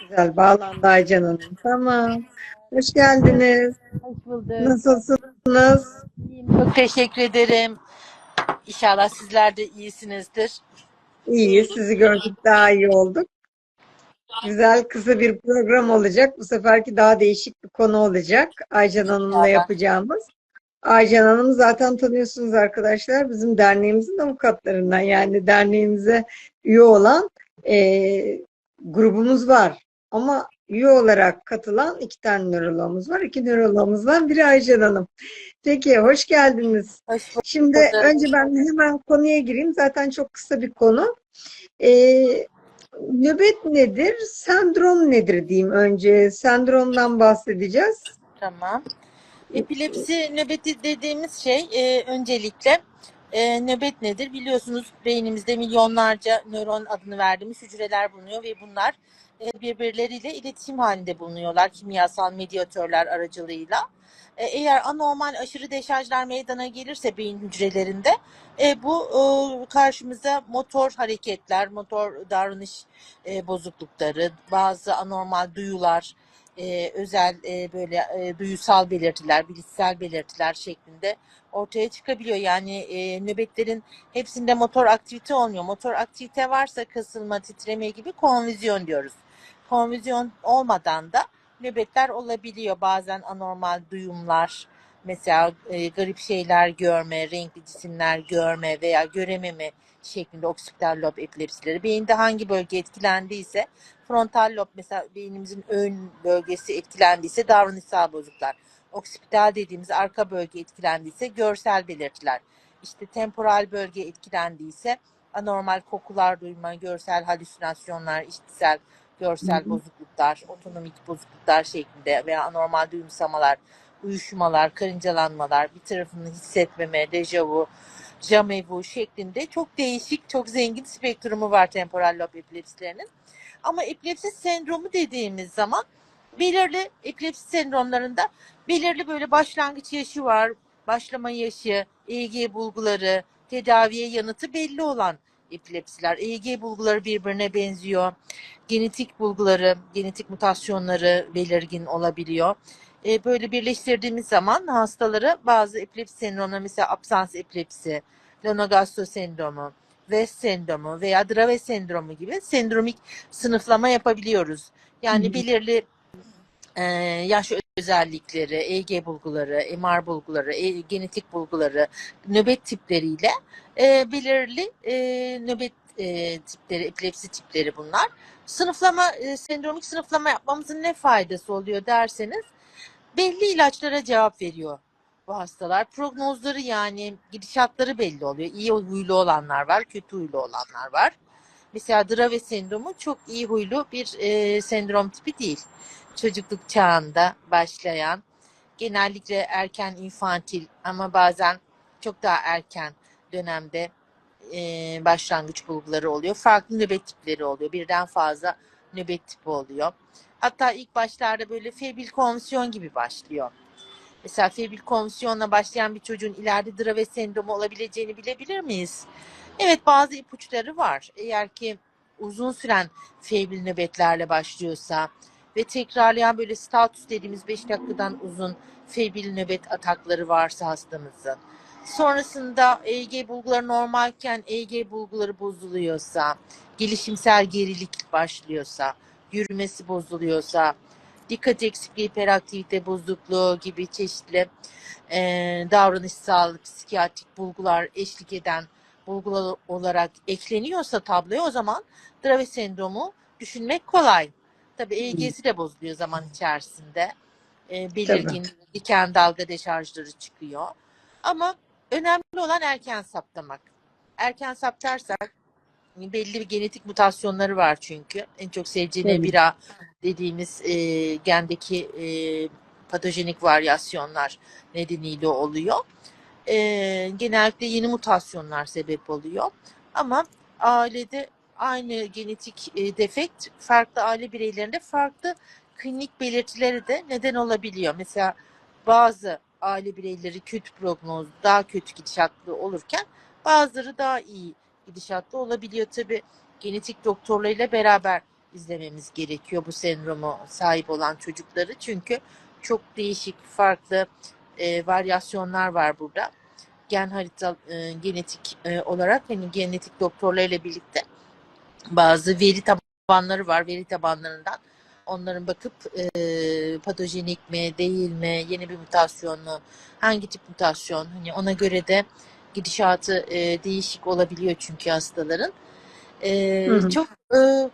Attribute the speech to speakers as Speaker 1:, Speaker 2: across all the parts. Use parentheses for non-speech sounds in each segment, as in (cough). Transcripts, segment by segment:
Speaker 1: Güzel bağlandı Aycan Hanım. Tamam. Hoş geldiniz.
Speaker 2: Hoş bulduk.
Speaker 1: Nasılsınız?
Speaker 2: İyiyim, Çok teşekkür ederim. İnşallah sizler de iyisinizdir.
Speaker 1: İyi. Sizi gördük daha iyi olduk. Güzel kısa bir program olacak. Bu seferki daha değişik bir konu olacak. Aycan Hanım'la yapacağımız. Aycan Hanım zaten tanıyorsunuz arkadaşlar. Bizim derneğimizin avukatlarından yani derneğimize üye olan e, grubumuz var. Ama üye olarak katılan iki tane nöroloğumuz var. İki nöroloğumuzdan biri Aycan Hanım. Peki, hoş geldiniz.
Speaker 2: Hoş bulduk.
Speaker 1: Şimdi önce ben hemen konuya gireyim. Zaten çok kısa bir konu. Ee, nöbet nedir? Sendrom nedir diyeyim önce. Sendromdan bahsedeceğiz.
Speaker 2: Tamam. Epilepsi nöbeti dediğimiz şey e, öncelikle e, nöbet nedir? Biliyorsunuz beynimizde milyonlarca nöron adını verdiğimiz hücreler bulunuyor ve bunlar e, birbirleriyle iletişim halinde bulunuyorlar kimyasal medyatörler aracılığıyla. E, eğer anormal aşırı deşarjlar meydana gelirse beyin hücrelerinde e, bu e, karşımıza motor hareketler, motor davranış e, bozuklukları, bazı anormal duyular, e, özel e, böyle e, duyusal belirtiler, bilişsel belirtiler şeklinde ortaya çıkabiliyor. Yani e, nöbetlerin hepsinde motor aktivite olmuyor. Motor aktivite varsa kasılma, titreme gibi konvizyon diyoruz. Konvizyon olmadan da nöbetler olabiliyor. Bazen anormal duyumlar, mesela e, garip şeyler görme, renkli cisimler görme veya görememe şeklinde oksipital lob epilepsileri. Beyinde hangi bölge etkilendiyse frontal lob mesela beynimizin ön bölgesi etkilendiyse davranışsal bozukluklar. Oksipital dediğimiz arka bölge etkilendiyse görsel belirtiler. İşte temporal bölge etkilendiyse anormal kokular duyma, görsel halüsinasyonlar, işitsel görsel bozukluklar, otonomik bozukluklar şeklinde veya anormal duyumsamalar, uyuşmalar, karıncalanmalar, bir tarafını hissetmeme, dejavu, jamevu şeklinde çok değişik, çok zengin spektrumu var temporal lob epilepsilerinin. Ama epilepsi sendromu dediğimiz zaman belirli epilepsi sendromlarında belirli böyle başlangıç yaşı var, başlama yaşı, EEG bulguları, tedaviye yanıtı belli olan epilepsiler. EEG bulguları birbirine benziyor. Genetik bulguları, genetik mutasyonları belirgin olabiliyor. E, böyle birleştirdiğimiz zaman hastalara bazı epilepsi sendromları mesela absans epilepsi, Lennox-Gastaut sendromu, West sendromu veya Dravet sendromu gibi sendromik sınıflama yapabiliyoruz. Yani
Speaker 1: hı.
Speaker 2: belirli e, yaş özellikleri, EEG bulguları, MR bulguları, e, genetik bulguları, nöbet tipleriyle e, belirli e, nöbet e, tipleri, epilepsi tipleri bunlar. Sınıflama, e, sendromik sınıflama yapmamızın ne faydası oluyor derseniz belli ilaçlara cevap veriyor bu hastalar. Prognozları yani gidişatları belli oluyor. İyi huylu olanlar var, kötü huylu olanlar var. Mesela Dravet sendromu çok iyi huylu bir e, sendrom tipi değil. Çocukluk çağında başlayan, genellikle erken infantil ama bazen çok daha erken dönemde e, başlangıç bulguları oluyor. Farklı nöbet tipleri oluyor. Birden fazla nöbet tipi oluyor. Hatta ilk başlarda böyle febil konvulsiyon gibi başlıyor. Mesela febil konvulsiyonla başlayan bir çocuğun ileride Dravet sendromu olabileceğini bilebilir miyiz? Evet bazı ipuçları var. Eğer ki uzun süren febil nöbetlerle başlıyorsa ve tekrarlayan böyle status dediğimiz 5 dakikadan uzun febil nöbet atakları varsa hastamızın. Sonrasında EEG bulguları normalken EEG bulguları bozuluyorsa, gelişimsel gerilik başlıyorsa, yürümesi bozuluyorsa, dikkat eksikliği, hiperaktivite bozukluğu gibi çeşitli e, davranışsal, psikiyatrik bulgular eşlik eden bulgular olarak ekleniyorsa tabloya o zaman Dravet sendromu düşünmek kolay. Tabii EEG'si de bozuluyor zaman içerisinde. E, belirgin diken dalga deşarjları çıkıyor. Ama önemli olan erken saptamak. Erken saptarsak belli bir genetik mutasyonları var çünkü. En çok CCN1A dediğimiz e, gendeki e, patojenik varyasyonlar nedeniyle oluyor. E, genellikle yeni mutasyonlar sebep oluyor. Ama ailede aynı genetik e, defekt farklı aile bireylerinde farklı klinik belirtileri de neden olabiliyor. Mesela bazı aile bireyleri kötü prognoz, daha kötü gidişatlı olurken bazıları daha iyi gidişatlı olabiliyor. Tabi genetik doktorlarıyla beraber izlememiz gerekiyor bu sendromu sahip olan çocukları. Çünkü çok değişik, farklı e, varyasyonlar var burada. Gen harita, e, genetik e, olarak hani genetik doktorlarıyla birlikte bazı veri tabanları var. Veri tabanlarından onların bakıp e, patojenik mi, değil mi, yeni bir mutasyon mu, hangi tip mutasyon, hani ona göre de gidişatı e, değişik olabiliyor çünkü hastaların. E,
Speaker 1: Hı hı.
Speaker 2: çok e,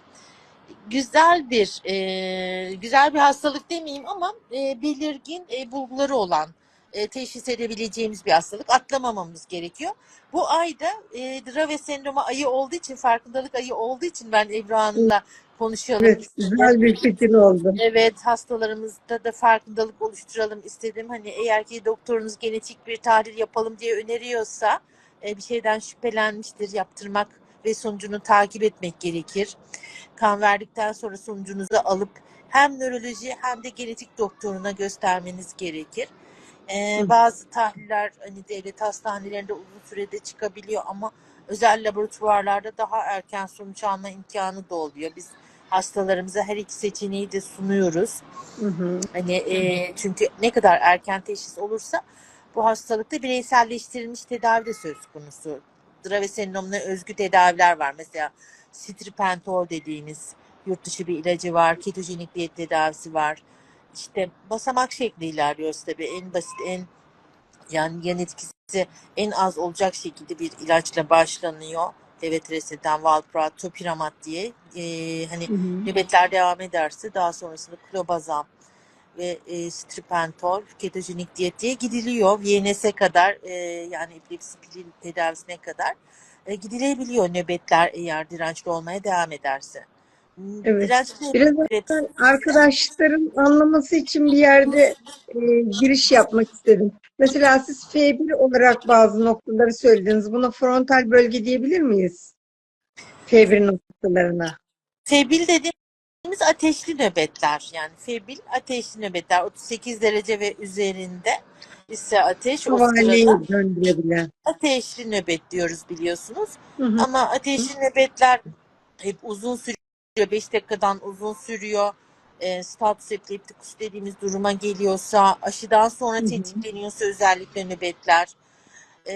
Speaker 2: güzel bir e, güzel bir hastalık demeyeyim ama e, belirgin e, bulguları olan e, teşhis edebileceğimiz bir hastalık atlamamamız gerekiyor. Bu ayda e, Dravet sendromu ayı olduğu için farkındalık ayı olduğu için ben Ebru Hanım'la konuşalım
Speaker 1: Evet,
Speaker 2: istedim.
Speaker 1: güzel bir fikir oldu.
Speaker 2: Evet hastalarımızda da farkındalık oluşturalım istedim. Hani eğer ki doktorunuz genetik bir tahlil yapalım diye öneriyorsa e, bir şeyden şüphelenmiştir yaptırmak ve sonucunu takip etmek gerekir. Kan verdikten sonra sonucunuzu alıp hem nöroloji hem de genetik doktoruna göstermeniz gerekir. E,
Speaker 1: Hı.
Speaker 2: bazı tahliller hani devlet hastanelerinde uzun sürede çıkabiliyor ama özel laboratuvarlarda daha erken sonuç alma imkanı da oluyor. Biz hastalarımıza her iki seçeneği de sunuyoruz.
Speaker 1: Hı hı.
Speaker 2: Hani e, çünkü ne kadar erken teşhis olursa bu hastalıkta bireyselleştirilmiş tedavi de söz konusu. Dravet sendromuna özgü tedaviler var. Mesela stripentol dediğimiz yurt dışı bir ilacı var. Ketojenik diyet tedavisi var. İşte basamak şekli ilerliyoruz tabii. En basit, en yani yan etkisi en az olacak şekilde bir ilaçla başlanıyor. Evet reseden valproat, topiramat diye. Ee, hani
Speaker 1: Hı hı.
Speaker 2: nöbetler devam ederse daha sonrasında klobazam ve e, stripentol, ketojenik diyet diye gidiliyor. VNS'e kadar e, yani epilepsi pili tedavisine kadar e, gidilebiliyor nöbetler eğer dirençli olmaya devam ederse.
Speaker 1: Evet. Biraz
Speaker 2: epilepsi
Speaker 1: arkadaşların anlaması için bir yerde e, giriş yapmak istedim. Mesela siz F1 olarak bazı noktaları söylediniz. Buna frontal bölge diyebilir miyiz? F1 noktalarına.
Speaker 2: Febil dediğimiz ateşli nöbetler. Yani febil ateşli nöbetler. 38 derece ve üzerinde ise ateş o
Speaker 1: Havaleyi
Speaker 2: sırada
Speaker 1: döndürebilen.
Speaker 2: ateşli nöbet diyoruz biliyorsunuz.
Speaker 1: Hı hı.
Speaker 2: Ama ateşli nöbetler hep uzun sürüyor. 5 dakikadan uzun sürüyor. E, status epileptikus dediğimiz duruma geliyorsa, aşıdan sonra tetikleniyorsa özellikle nöbetler e,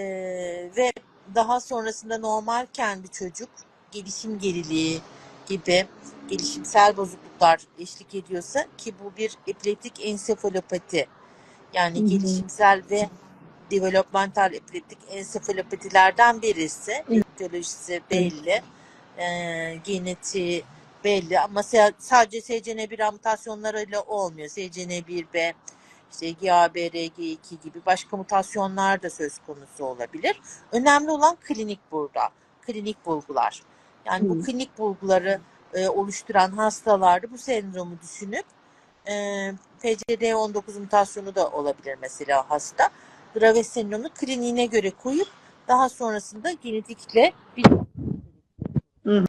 Speaker 2: ve daha sonrasında normalken bir çocuk gelişim geriliği gibi gelişimsel bozukluklar eşlik ediyorsa ki bu bir epileptik ensefalopati yani
Speaker 1: Hı hı.
Speaker 2: gelişimsel ve developmental epileptik ensefalopatilerden birisi. Etiolojisi belli, e, genetiği belli ama sa- sadece SCN1 mutasyonlarıyla olmuyor. SCN1B, işte GABR, G2 gibi başka mutasyonlar da söz konusu olabilir. Önemli olan klinik burada, klinik bulgular. Yani bu klinik bulguları e, oluşturan hastalarda bu sendromu düşünüp e, PCD19 mutasyonu da olabilir mesela hasta. Dravet sendromunu kliniğine göre koyup daha sonrasında genetikle bir
Speaker 1: Hı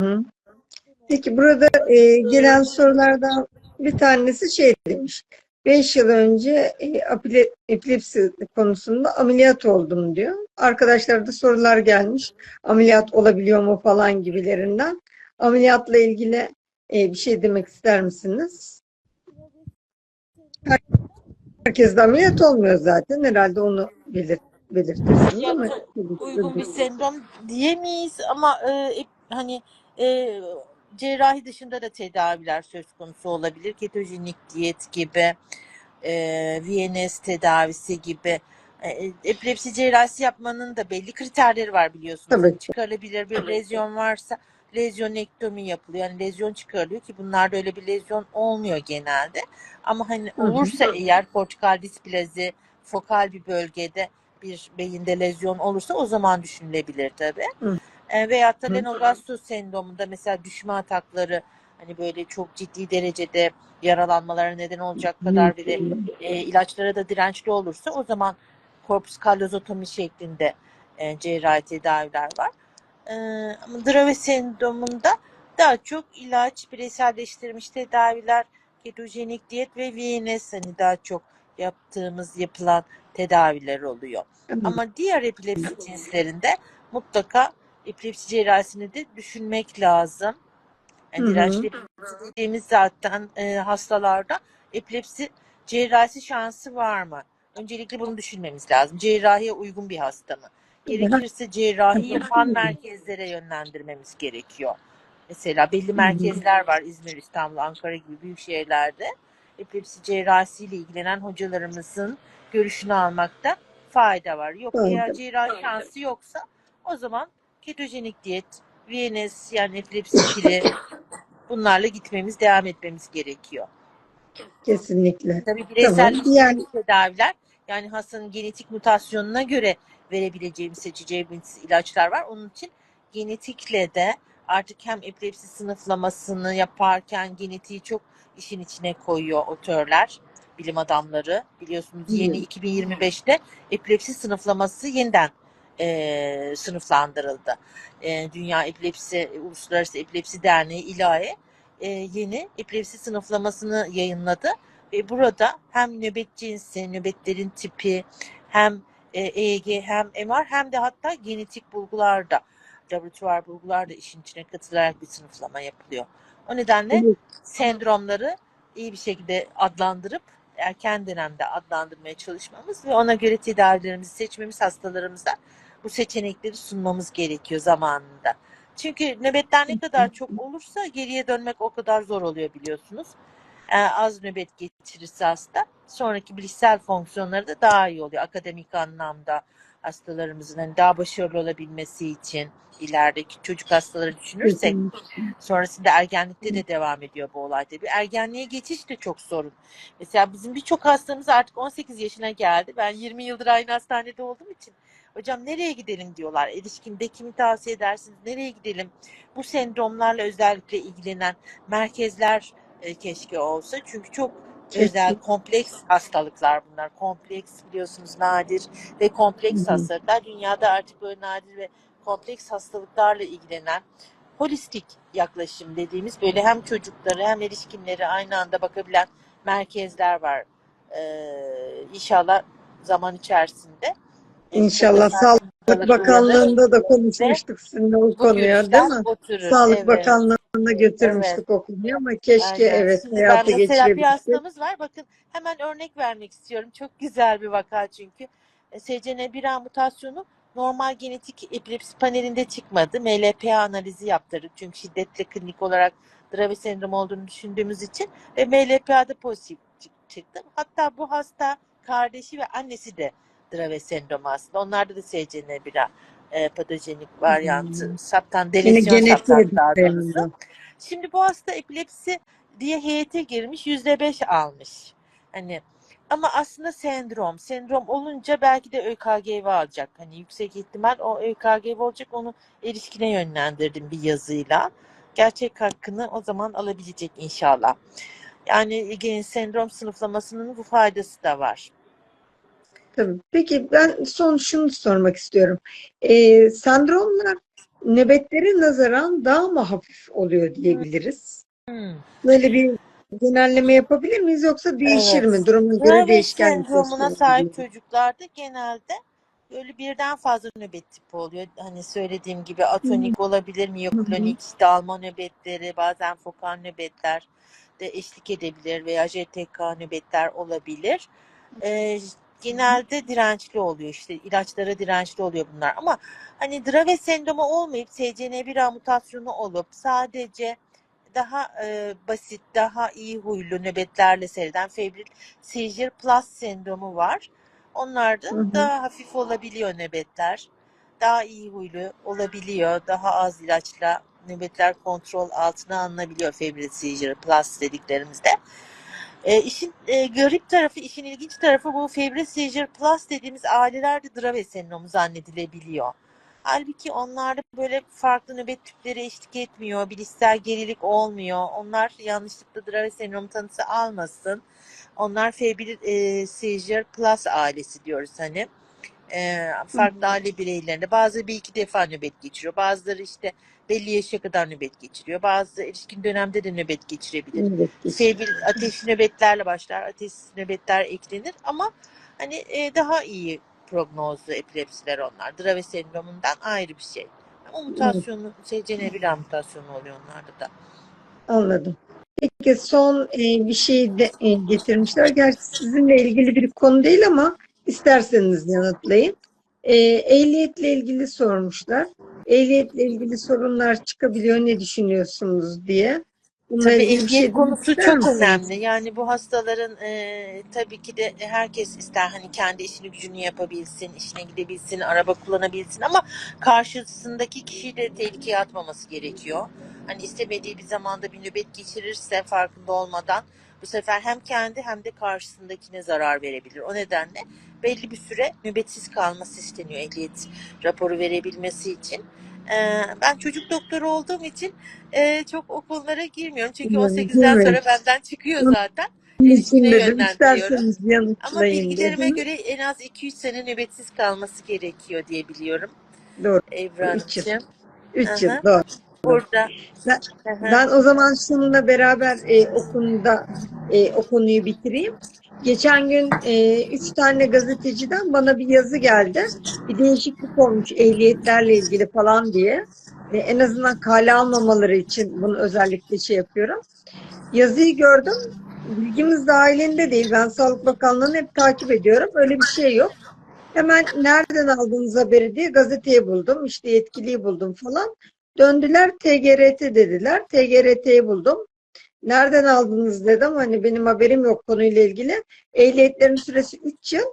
Speaker 1: hı. Peki burada e, gelen sorulardan bir tanesi şey demiş. 5 yıl önce e, epilepsi konusunda ameliyat oldum diyor. Arkadaşlar da sorular gelmiş. Ameliyat olabiliyor mu falan gibilerinden. Ameliyatla ilgili e, bir şey demek ister misiniz? Herkes de ameliyat olmuyor zaten. Herhalde onu belir belirtirsiniz ama
Speaker 2: uygun bir sendrom diyemeyiz ama e, hani e, cerrahi dışında da tedaviler söz konusu olabilir. Ketojenik diyet gibi, e, VNS tedavisi gibi. E, epilepsi cerrahisi yapmanın da belli kriterleri var biliyorsunuz.
Speaker 1: Tabii
Speaker 2: çıkarılabilir bir lezyon varsa lezyonektomi yapılıyor. Yani lezyon çıkarılıyor ki bunlarda öyle bir lezyon olmuyor genelde. Ama hani
Speaker 1: Hı hı.
Speaker 2: olursa eğer kortikal displazi fokal bir bölgede bir beyinde lezyon olursa o zaman düşünülebilir tabii.
Speaker 1: Hı.
Speaker 2: E, veyahut da. Lennox-Gastaut sendromunda mesela düşme atakları hani böyle çok ciddi derecede yaralanmalara neden olacak kadar bir de e, ilaçlara da dirençli olursa o zaman korpus kallozotomi şeklinde e, cerrahi tedaviler var. E, ama Dravet sendromunda daha çok ilaç, bireyselleştirilmiş tedaviler, ketojenik diyet ve VNS hani daha çok yaptığımız yapılan tedaviler oluyor. Ama diğer epilepsi cinslerinde mutlaka epilepsi cerrahisini de düşünmek lazım. Yani dirençli epilepsi dediğimiz zaten e, hastalarda epilepsi cerrahisi şansı var mı? Öncelikle bunu düşünmemiz lazım. Cerrahiye uygun bir hasta mı? Gerekirse cerrahi yapan merkezlere yönlendirmemiz gerekiyor. Mesela belli merkezler var İzmir, İstanbul, Ankara gibi büyük şehirlerde. Epilepsi cerrahisiyle ilgilenen hocalarımızın görüşünü almakta fayda var. Yok eğer cerrahi şansı yoksa o zaman ketojenik diyet, VNS yani epilepsi pili (coughs) bunlarla gitmemiz, devam etmemiz gerekiyor.
Speaker 1: Kesinlikle.
Speaker 2: Tabii bireysel
Speaker 1: Tamam. Yani
Speaker 2: tedaviler yani hastanın genetik mutasyonuna göre verebileceğimiz seçeceğimiz ilaçlar var. Onun için genetikle de artık hem epilepsi sınıflamasını yaparken genetiği çok işin içine koyuyor otörler, bilim adamları. Biliyorsunuz yeni 2025'te epilepsi sınıflaması yeniden eee, sınıflandırıldı. Eee, Dünya Epilepsi Uluslararası Epilepsi Derneği İLAE eee, yeni epilepsi sınıflamasını yayınladı ve burada hem nöbet cinsi, nöbetlerin tipi, hem e, EEG, hem MR hem de hatta genetik bulgular da, laboratuvar bulgular da işin içine katılarak bir sınıflama yapılıyor. O nedenle
Speaker 1: Evet.
Speaker 2: sendromları iyi bir şekilde adlandırıp erken dönemde adlandırmaya çalışmamız ve ona göre tedavilerimizi seçmemiz hastalarımıza bu seçenekleri sunmamız gerekiyor zamanında. Çünkü nöbetler ne kadar çok olursa geriye dönmek o kadar zor oluyor biliyorsunuz. Ee, az nöbet geçirirse hasta sonraki bilişsel fonksiyonları da daha iyi oluyor. Akademik anlamda hastalarımızın hani daha başarılı olabilmesi için ilerideki çocuk hastaları düşünürsek. Sonrasında ergenlikte de devam ediyor bu olay tabii. Ergenliğe geçiş de çok sorun. Mesela bizim birçok hastamız artık 18 yaşına geldi. Ben 20 yıldır aynı hastanede olduğum için hocam nereye gidelim diyorlar. Erişkinde kimi tavsiye edersiniz? Nereye gidelim? Bu sendromlarla özellikle ilgilenen merkezler e, keşke olsa. Çünkü çok
Speaker 1: Kesin.
Speaker 2: özel, kompleks hastalıklar bunlar. Kompleks biliyorsunuz nadir ve kompleks
Speaker 1: Hı hı.
Speaker 2: hastalıklar. Dünyada artık böyle nadir ve kompleks hastalıklarla ilgilenen holistik yaklaşım dediğimiz böyle hem çocukları hem erişkinleri aynı anda bakabilen merkezler var. Ee, inşallah zaman içerisinde.
Speaker 1: İnşallah Sağlık
Speaker 2: hastalıkları
Speaker 1: Bakanlığı'nda da konuşmuştuk sizinle o
Speaker 2: bu
Speaker 1: konuyu değil mi?
Speaker 2: oturur.
Speaker 1: Sağlık
Speaker 2: Evet.
Speaker 1: Bakanlığı'na götürmüştük o konuyu ama keşke
Speaker 2: Aynen.
Speaker 1: evet
Speaker 2: Şimdi
Speaker 1: hayata
Speaker 2: mesela bir
Speaker 1: geçirebilsek.
Speaker 2: hastamız var. Bakın hemen örnek vermek istiyorum. Çok güzel bir vaka çünkü. E, SCN1A mutasyonu normal genetik epilepsi panelinde çıkmadı. MLPA analizi yaptırdık. Çünkü şiddetli klinik olarak Dravet sendromu olduğunu düşündüğümüz için ve MLPA'da pozitif çık- çıktı. Hatta bu hasta kardeşi ve annesi de Dravet sendromu aslında. Onlarda da SCN1A e, patojenik varyantı
Speaker 1: Hmm.
Speaker 2: saptan, delesyon saptan. Şimdi bu hasta epilepsi diye heyete girmiş yüzde beş almış. Hani ama aslında sendrom. Sendrom olunca belki de ÖKGV alacak. Hani yüksek ihtimal o ÖKGV olacak. Onu erişkine yönlendirdim bir yazıyla. Gerçek hakkını o zaman alabilecek inşallah. Yani gen sendrom sınıflamasının bu faydası da var.
Speaker 1: Tabii. Peki ben son şunu sormak istiyorum. Ee, sendromlar nöbetlere nazaran daha mı hafif oluyor diyebiliriz?
Speaker 2: Hmm.
Speaker 1: Böyle bir genelleme yapabilir miyiz yoksa değişir
Speaker 2: Evet.
Speaker 1: mi? Duruma göre
Speaker 2: Dravet
Speaker 1: değişkenlik
Speaker 2: sendromuna sahip çocuklarda genelde böyle birden fazla nöbet tipi oluyor. Hani söylediğim gibi atonik olabilir, miyoklonik, işte alma nöbetleri, bazen fokal nöbetler de eşlik edebilir veya JTK nöbetler olabilir. Ee, genelde dirençli oluyor işte ilaçlara dirençli oluyor bunlar ama hani Dravet sendromu olmayıp SCN1A mutasyonu olup sadece daha e, basit, daha iyi huylu nöbetlerle seyreden febrile seizure plus sendromu var. Onlarda
Speaker 1: Hı hı.
Speaker 2: daha hafif olabiliyor nöbetler. Daha iyi huylu olabiliyor. Daha az ilaçla nöbetler kontrol altına alınabiliyor febrile seizure plus dediklerimizde. E, işin e, garip tarafı, işin ilginç tarafı bu febrile seizure plus dediğimiz ailelerde Dravet sendromu zannedilebiliyor. Halbuki onlarda böyle farklı nöbet tipleri eşlik etmiyor, bilişsel gerilik olmuyor. Onlar yanlışlıkla Dravet sendromu tanısı almasın. Onlar febrile seizure plus ailesi diyoruz hani. E, farklı aile bireylerinde bazıları bir iki defa nöbet geçiriyor. Bazıları işte belli yaşa kadar nöbet geçiriyor. Bazı erişkin dönemde de nöbet geçirebilir.
Speaker 1: Evet,
Speaker 2: Febril ateş nöbetlerle başlar. Ateş nöbetler eklenir ama hani e, daha iyi prognozlu epilepsiler onlar. Dravet sendromundan ayrı bir şey. Ama mutasyonu, şey, CNB mutasyonu oluyor onlarda da.
Speaker 1: Anladım. Peki son e, bir şey de e, getirmişler. Gerçi sizinle ilgili bir konu değil ama isterseniz yanıtlayın. E, ehliyetle ilgili sormuşlar. Ehliyetle ilgili sorunlar çıkabiliyor. Ne düşünüyorsunuz diye. Bununla
Speaker 2: Tabii
Speaker 1: ilgili şey
Speaker 2: konusu çok
Speaker 1: misiniz?
Speaker 2: önemli. Yani bu hastaların e, tabii ki de herkes ister hani kendi işini gücünü yapabilsin, işine gidebilsin, araba kullanabilsin ama karşısındaki kişiyi de tehlikeye atmaması gerekiyor. Hani istemediği bir zamanda bir nöbet geçirirse farkında olmadan bu sefer hem kendi hem de karşısındakine zarar verebilir. O nedenle belli bir süre nöbetsiz kalması isteniyor ehliyet raporu verebilmesi için. Ee, ben çocuk doktoru olduğum için e, çok o konulara girmiyorum. Çünkü
Speaker 1: Bilmiyorum,
Speaker 2: 18'den
Speaker 1: değil mi?
Speaker 2: sonra benden çıkıyor zaten.
Speaker 1: dedim
Speaker 2: yönlendiriyorum. Ama bilgilerime
Speaker 1: dedim.
Speaker 2: göre en az 2-3 sene nöbetsiz kalması gerekiyor diye biliyorum.
Speaker 1: Doğru.
Speaker 2: Hanımcığım.
Speaker 1: 3 yıl doğru.
Speaker 2: Burada.
Speaker 1: Ben-. Ben o zaman şununla beraber e, o konuda e, o konuyu bitireyim. Geçen gün e, üç tane gazeteciden bana bir yazı geldi. Bir değişiklik olmuş ehliyetlerle ilgili falan diye. E, en azından kale almamaları için bunu özellikle şey yapıyorum. Yazıyı gördüm. Bilgimiz dahilinde değil. Ben Sağlık Bakanlığı'nı hep takip ediyorum. Öyle bir şey yok. Hemen nereden aldınız haberi diye gazeteyi buldum. İşte yetkiliyi buldum falan. Döndüler TGRT dediler. TGRT'yi buldum. Nereden aldınız dedim. Hani benim haberim yok konuyla ilgili. Ehliyetlerin süresi 3 yıl.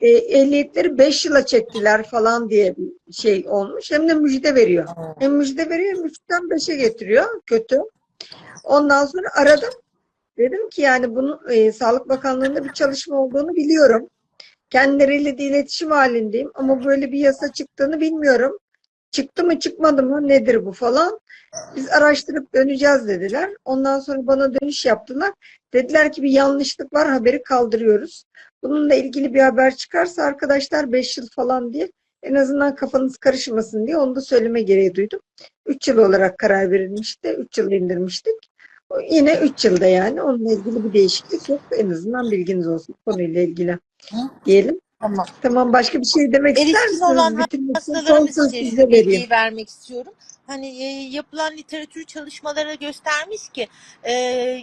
Speaker 1: E, ehliyetleri 5 yıla çektiler falan diye bir şey olmuş. Hem de müjde veriyor. Hem müjde veriyor hem 3'ten 5'e getiriyor. Kötü. Ondan sonra aradım. Dedim ki yani bunu e, Sağlık Bakanlığı'nda bir çalışma olduğunu biliyorum. Kendileriyle de iletişim halindeyim ama böyle bir yasa çıktığını bilmiyorum. Çıktı mı çıkmadı mı nedir bu falan. Biz araştırıp döneceğiz dediler. Ondan sonra bana dönüş yaptılar. Dediler ki bir yanlışlık var haberi kaldırıyoruz. Bununla ilgili bir haber çıkarsa arkadaşlar 5 yıl falan diye en azından kafanız karışmasın diye onu da söyleme gereği duydum. 3 yıl olarak karar verilmişti. 3 yıl indirmiştik. Yine 3 yılda yani onunla ilgili bir değişiklik yok. En azından bilginiz olsun konuyla ilgili diyelim.
Speaker 2: Tamam.
Speaker 1: Tamam başka bir şey demek ister
Speaker 2: Erişkin
Speaker 1: misiniz?
Speaker 2: olan
Speaker 1: için son
Speaker 2: hastalarımız için
Speaker 1: size
Speaker 2: bilgiyi vermek istiyorum. Hani e, yapılan literatür çalışmaları göstermiş ki e,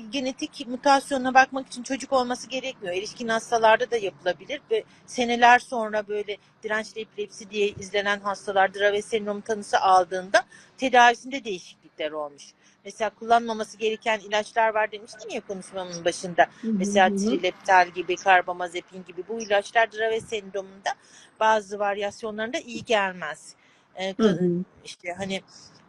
Speaker 2: genetik mutasyonuna bakmak için çocuk olması gerekmiyor. Erişkin hastalarda da yapılabilir ve seneler sonra böyle dirençli epilepsi diye izlenen hastalar Dravet sendromu tanısı aldığında tedavisinde değişiklikler olmuş. Mesela kullanmaması gereken ilaçlar var demiştim ya konuşmamın başında. Mesela trileptal gibi, karbamazepin gibi bu ilaçlar Dravet sendromunda bazı varyasyonlarında iyi gelmez. Ee, işte hani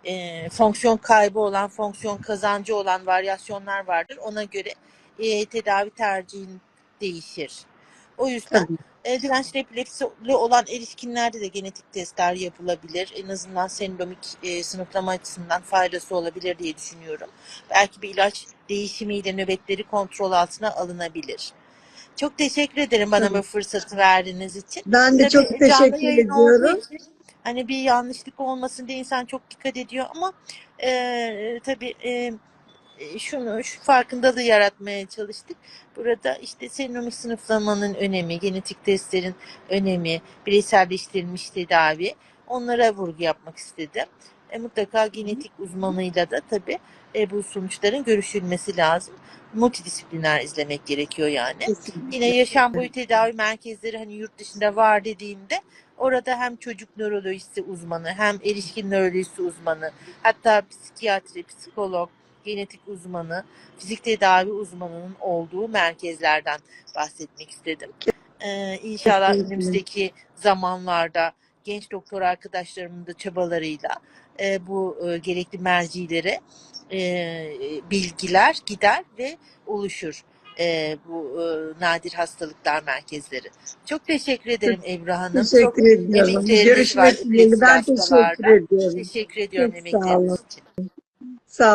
Speaker 2: e, fonksiyon kaybı olan, fonksiyon kazancı olan varyasyonlar vardır. Ona göre e, tedavi tercihin değişir. O yüzden e, dirençli epilepsili olan erişkinlerde de genetik testler yapılabilir. En azından sendromik e, sınıflama açısından faydası olabilir diye düşünüyorum. Belki bir ilaç değişimiyle nöbetleri kontrol altına alınabilir. Çok teşekkür ederim bana
Speaker 1: Tabii.
Speaker 2: bu fırsatı verdiğiniz için.
Speaker 1: Ben de
Speaker 2: Tabii
Speaker 1: çok teşekkür ediyorum.
Speaker 2: için hani bir yanlışlık olmasın diye insan çok dikkat ediyor ama e, tabii e, şunu şu farkındalığı yaratmaya çalıştık. Burada işte sendromik sınıflamanın önemi, genetik testlerin önemi, bireyselleştirilmiş tedavi onlara vurgu yapmak istedim. E, mutlaka genetik uzmanıyla da tabii e, bu sonuçların görüşülmesi lazım. Multidisipliner izlemek gerekiyor yani.
Speaker 1: Kesinlikle.
Speaker 2: Yine yaşam boyu tedavi merkezleri hani yurt dışında var dediğimde orada hem çocuk nörolojisi uzmanı hem erişkin nörolojisi uzmanı hatta psikiyatri, psikolog, genetik uzmanı, fizik tedavi uzmanının olduğu merkezlerden bahsetmek istedim. Ee, inşallah önümüzdeki zamanlarda genç doktor arkadaşlarımın da çabalarıyla e, bu e, gerekli mercilere e, bilgiler gider ve oluşur e, bu e, nadir hastalıklar merkezleri. Çok teşekkür ederim Ebru Hanım. Çok
Speaker 1: Teşekkür ediyorum.
Speaker 2: emekleriniz var
Speaker 1: Görüşmek dileğiyle. Ben teşekkür ediyorum.
Speaker 2: Teşekkür ediyorum
Speaker 1: Çok sağ olun.
Speaker 2: emekleriniz için.